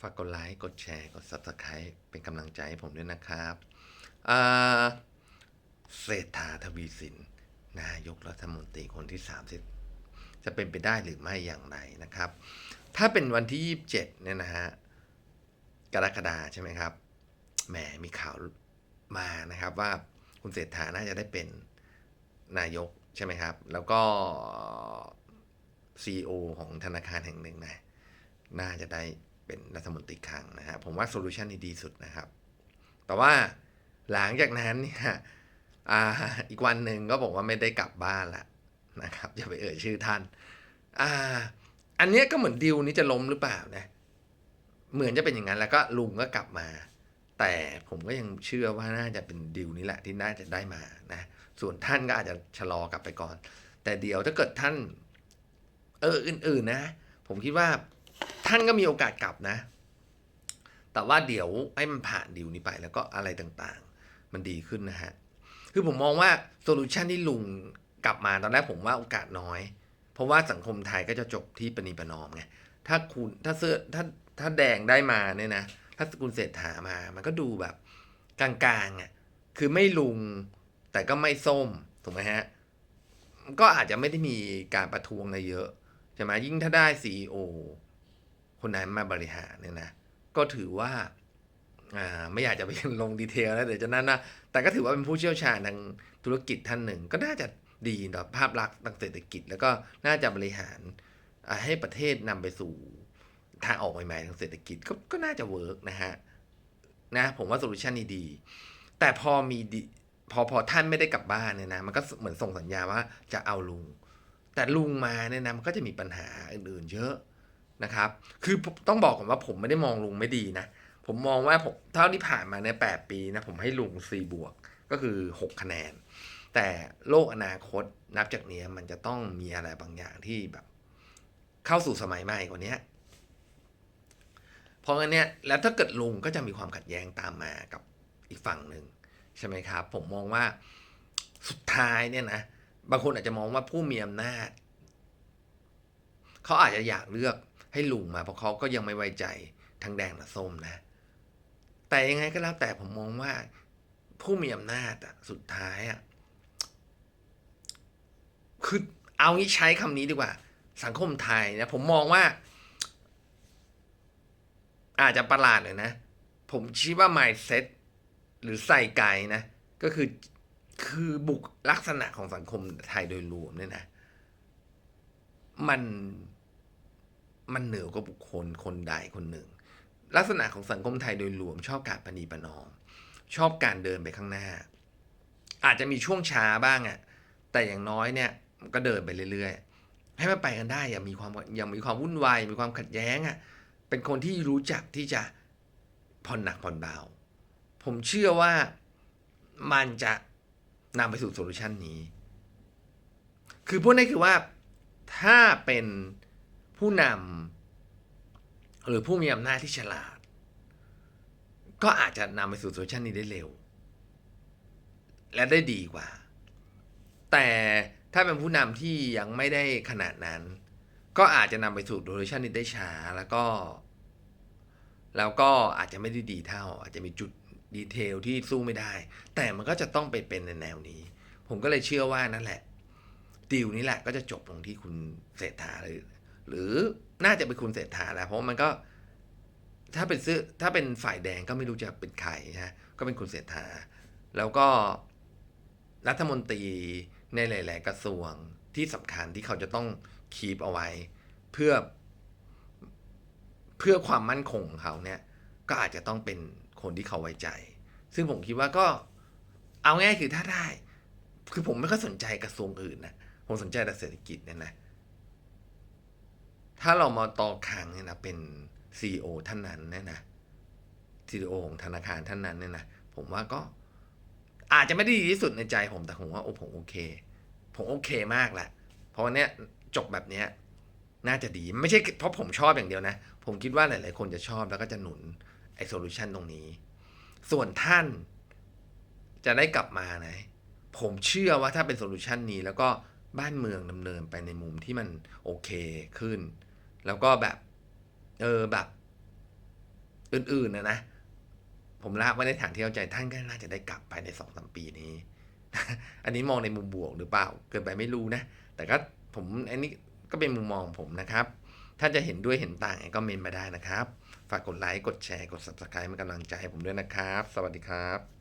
ฝากกดไลค์ กดแชร์ กด Subscribe เป็นกำลังใจให้ผมด้วยนะครับ เศรษฐาทวีสิน นายกรัฐมนตรีคนที่ 30 จะเป็นไปได้หรือไม่อย่างไรนะครับ ถ้าเป็นวันที่ 27 เนี่ยนะฮะ กรกฎาใช่ไหมครับ แหม มีข่าวมานะครับว่าคุณเศรษฐาน่าจะได้เป็นนายกใช่ไหมครับ แล้วก็ CEO ของธนาคารแห่งหนึ่งนะ น่าจะได้ เป็นรัฐมนตรีคลังนะฮะผมว่าโซลูชันนี้ดีสุดนะครับ แต่ว่าหลังจากนั้นเนี่ยอ,อีกวันหนึ่งก็บอกว่าไม่ได้กลับบ้านละนะครับอย่าไปเอ่ยชื่อท่านอ่าอันนี้ก็เหมือนดิวนี้จะล้มหรือเปล่านะเหมือนจะเป็นอย่างนั้นแล้วก็ลุงก็กลับมา แต่ผมก็ยังเชื่อว่าน่าจะเป็นดิวนี้แหละที่น่าจะได้มานะส่วนท่านก็อาจจะชะลอกลับไปก่อน แต่เดี๋ยวถ้าเกิดท่าน เอออื่น ๆ นะ ผมคิดว่า ท่านก็มีโอกาสกลับนะ แต่ว่าเดี๋ยวให้มันผ่านดิวนี้ไปแล้วก็อะไรต่างๆ มันดีขึ้นนะฮะ คือผมมองว่าโซลูชันที่ลุงกลับมาตอนแรกผมว่าโอกาสน้อย เพราะว่าสังคมไทยก็จะจบที่ปณีประนอมไง ถ้าคุณถ้าเสื้อถ้าถ้าแดงได้มาเนี่ยนะ ถ้าคุณเศรษฐามา มันก็ดูแบบกลางๆอะ คือไม่ลุงแต่ก็ไม่ส้มถูกไหมฮะ ก็อาจจะไม่ได้มีการประท้วงอะไรเยอะใช่ไหมยิ่งถ้าได้ซีอ คนนั้นมาบริหารเนี่ยนะก็ถือว่าไม่อยากจะไปลงดีเทลแล้วเดี๋ยวจะนั่นนะแต่ก็ถือว่าเป็นผู้เชี่ยวชาญทางธุรกิจท่านหนึ่ง ก็น่าจะดีต่อภาพลักษณ์ทางเศรษฐกิจ แล้วก็น่าจะบริหารให้ประเทศนำไปสู่ทางออกใหม่ๆทางเศรษฐกิจก็ก็น่าจะเวิร์กนะฮะนะผมว่าโซลูชันนี้ดี แต่พอมีดิพอพอท่านไม่ได้กลับบ้านเนี่ยนะมันก็เหมือนส่งสัญญาว่าจะเอาลุง แต่ลุงมาเนี่ยนะมันก็จะมีปัญหาอื่นๆ เยอะ นะครับ คือต้องบอกก่อนว่าผมไม่ได้มองลุงไม่ดีนะ ผมมองว่าผมเท่าที่ผ่านมาในแปดปีนะ ผมให้ลุงสี่บวก ก็คือหกคะแนน แต่โลกอนาคตนับจากนี้มันจะต้องมีอะไรบางอย่างที่แบบ เข้าสู่สมัยใหม่กว่านี้เพราะงั้นเนี่ย แล้วถ้าเกิดลุงก็จะมีความขัดแย้งตามมากับอีกฝั่งหนึ่งใช่ไหมครับ ผมมองว่าสุดท้ายเนี่ยนะบางคนอาจจะมองว่าผู้มีอำนาจเขาอาจจะอยากเลือก ให้ลุงมาเพราะเขาก็ยังไม่ไว้ใจทั้งแดงและส้มนะ แต่ยังไงก็แล้วแต่ผมมองว่า ผู้มีอำนาจอะสุดท้ายอะคือเอางี้ใช้คำนี้ดีกว่า สังคมไทยนะ ผมมองว่า อาจจะประหลาดเลยนะ ผมคิดว่า mindset หรือใส่ไกนะ ก็คือคือบุคลักษณะของสังคมไทยโดยรวมเนี่ยนะ มัน มันเหนือกว่าบุคคลคนใดคนหนึ่ง ลักษณะของสังคมไทยโดยรวมชอบการปณีประนอม ชอบการเดินไปข้างหน้า อาจจะมีช่วงช้าบ้างอะ่ะแต่อย่างน้อยเนี่ยก็เดินไปเรื่อยๆ ให้มันไปกันได้อย่ามีความอย่ามีความวุ่นวายมีความขัดแย้งอะ่ะเป็นคนที่รู้จักที่จะผ่อนหนักผ่อนเบาผมเชื่อว่ามันจะนำไปสู่โซลูชันนี้ คือพูดง่ายคือว่าถ้าเป็น ผู้นำหรือผู้มีอำนาจที่ฉลาด ก็อาจจะนำไปสู่โซลูชันนี้ได้เร็ว และได้ดีกว่า แต่ถ้าเป็นผู้นำที่ยังไม่ได้ขนาดนั้น ก็อาจจะนำไปสู่โซลูชันนี้ได้ช้าแล้วก็ แล้วก็อาจจะไม่ได้ดีเท่า อาจจะมีจุดดีเทลที่สู้ไม่ได้ แต่มันก็จะต้องไปเป็นในแนวนี้ ผมก็เลยเชื่อว่านั่นแหละดีลนี้แหละก็จะจบลงที่คุณเศรษฐาหรือ หรือน่าจะเป็นคุณเศรษฐาแหละเพราะมันก็ ถ้าเป็นซื้อถ้าเป็นฝ่ายแดงก็ไม่รู้จะเป็นใครนะก็เป็นคุณเศรษฐา แล้วก็รัฐมนตรีในหลาย ๆ กระทรวงที่สำคัญที่เขาจะต้องคีปเอาไว้ เพื่อ เพื่อความมั่นคงของเขาเนี่ย ก็อาจจะต้องเป็นคนที่เขาไว้ใจ ซึ่งผมคิดว่าก็เอาง่ายคือถ้าได้ คือผมไม่ค่อยสนใจกระทรวงอื่นนะผมสนใจแต่เศรษฐกิจเนี่ยนะ ถ้าเรามาต่อคังเนี่ยนะเป็นซีอท่านนั้นเนี่ยนะซีอของธนาคารท่านนั้นเนี่ยนะผมว่าก็อาจจะไม่ได้ดีที่สุดในใจผมแต่ผมว่าโอ้ผมโอเค ผมโอเคมากแหละเพราะวันเนี้ยจบแบบเนี้ยน่าจะดีไม่ใช่เพราะผมชอบอย่างเดียวนะ ผมคิดว่าหลาย ๆ คนจะชอบแล้วก็จะหนุนไอ้โซลูชันตรงนี้ ส่วนท่านจะได้กลับมาไหนผมเชื่อว่าถ้าเป็นโซลูชันนี้แล้วก็บ้านเมืองดำเนินไปในมุมที่มันโอเคขึ้น แล้วก็แบบ เออแบบ อื่นๆนะนะ ผมละไว้ในฐานที่เข้าใจท่านก็น่าจะได้กลับภายในสองสามปีนี้ อันนี้มองในมุมบวกหรือเปล่า เกินไปไม่รู้นะ แต่ก็ผมอันนี้ก็เป็นมุมมองของผมนะครับ ถ้าจะเห็นด้วยเห็นต่างก็เมนมาได้นะครับ ฝากกดไลค์ กดแชร์ กด subscribe เป็นกำลังใจให้ผมด้วยนะครับ สวัสดีครับ